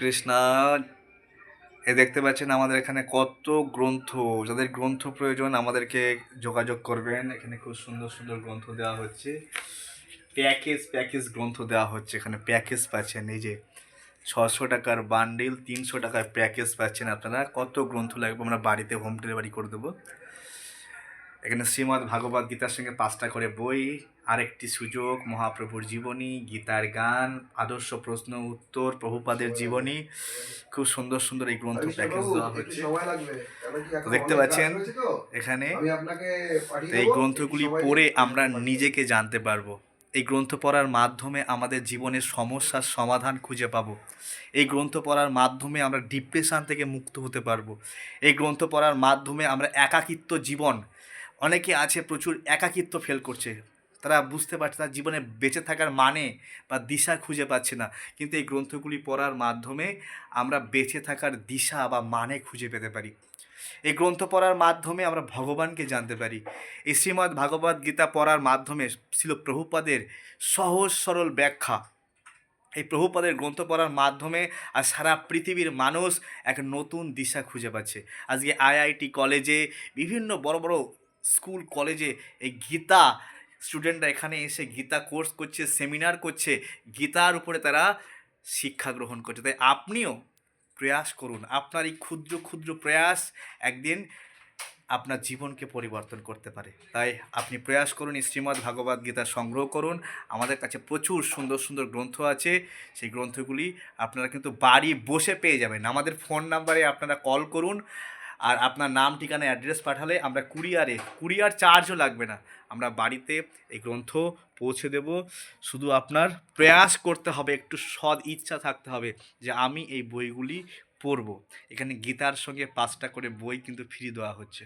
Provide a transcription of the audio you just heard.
কৃষ্ণ এ দেখতে পাচ্ছেন আমাদের এখানে কত গ্রন্থ, যাদের গ্রন্থ প্রয়োজন আমাদেরকে যোগাযোগ করবেন। এখানে খুব সুন্দর সুন্দর গ্রন্থ দেওয়া হচ্ছে। প্যাকেজ প্যাকেজ গ্রন্থ দেওয়া হচ্ছে। এখানে প্যাকেজ পাচ্ছেন, এই যে ছশো টাকার বান্ডিল, তিনশো টাকার প্যাকেজ পাচ্ছেন আপনারা। কত গ্রন্থ লাগবে? আমরা বাড়িতে হোম ডেলিভারি করে দেবো। এখানে শ্রীমদ্ ভাগবত গীতার সঙ্গে পাঁচটা করে বই আরেকটি সুযোগ মহাপ্রভুর জীবনী গীতার গান আদর্শ প্রশ্ন উত্তর প্রভুপাদের জীবনী। খুব সুন্দর সুন্দর এই গ্রন্থ প্যাকেজ দেওয়া হচ্ছে দেখতে পাচ্ছেন এখানে এই গ্রন্থগুলি পড়ে আমরা নিজেকে জানতে পারব। এই গ্রন্থ পড়ার মাধ্যমে আমাদের জীবনের সমস্যার সমাধান খুঁজে পাবো। এই গ্রন্থ পড়ার মাধ্যমে আমরা ডিপ্রেশন থেকে মুক্ত হতে পারব। এই গ্রন্থ পড়ার মাধ্যমে আমরা একাকিত্ব জীবন অনেকে আছে প্রচুর একাকিত্ব ফেল করছে। তারা বুঝতে পারছে, তার জীবনে বেঁচে থাকার মানে বা দিশা খুঁজে পাচ্ছে না। কিন্তু এই গ্রন্থগুলি পড়ার মাধ্যমে আমরা বেঁচে থাকার দিশা বা মানে খুঁজে পেতে পারি। এই গ্রন্থ পড়ার মাধ্যমে আমরা ভগবানকে জানতে পারি। এই শ্রীমদ্ ভাগবত গীতা পড়ার মাধ্যমে ছিল প্রভুপাদের সহজ সরল ব্যাখ্যা। এই প্রভুপাদের গ্রন্থ পড়ার মাধ্যমে আর সারা পৃথিবীর মানুষ এক নতুন দিশা খুঁজে পাচ্ছে। আজকে আইআইটি কলেজে বিভিন্ন বড় বড় স্কুল, কলেজে এই গীতা স্টুডেন্টরা এখানে এসে গীতা কোর্স করছে সেমিনার করছে, গীতার উপরে তারা শিক্ষা গ্রহণ করছে। তাই আপনিও প্রয়াস করুন, আপনার এই ক্ষুদ্র ক্ষুদ্র প্রয়াস একদিন আপনার জীবনকে পরিবর্তন করতে পারে। তাই আপনি প্রয়াস করুন শ্রীমদ্ ভাগবত গীতা সংগ্রহ করুন। আমাদের কাছে প্রচুর সুন্দর সুন্দর গ্রন্থ আছে, সেই গ্রন্থগুলি আপনারা কিন্তু বাড়ি বসে পেয়ে যাবেন। আমাদের ফোন নাম্বারে আপনারা কল করুন। আর আপনার নাম, ঠিকানা অ্যাড্রেস পাঠালে আমরা কুরিয়ারে কুরিয়ার চার্জও লাগবে না। আমরা বাড়িতে এই গ্রন্থ পৌঁছে দেব। শুধু আপনার প্রয়াস করতে হবে, একটু সদ ইচ্ছা থাকতে হবে যে আমি এই বইগুলি পড়ব। এখানে গীতার সঙ্গে পাঁচটা করে বই কিন্তু ফ্রি দেওয়া হচ্ছে।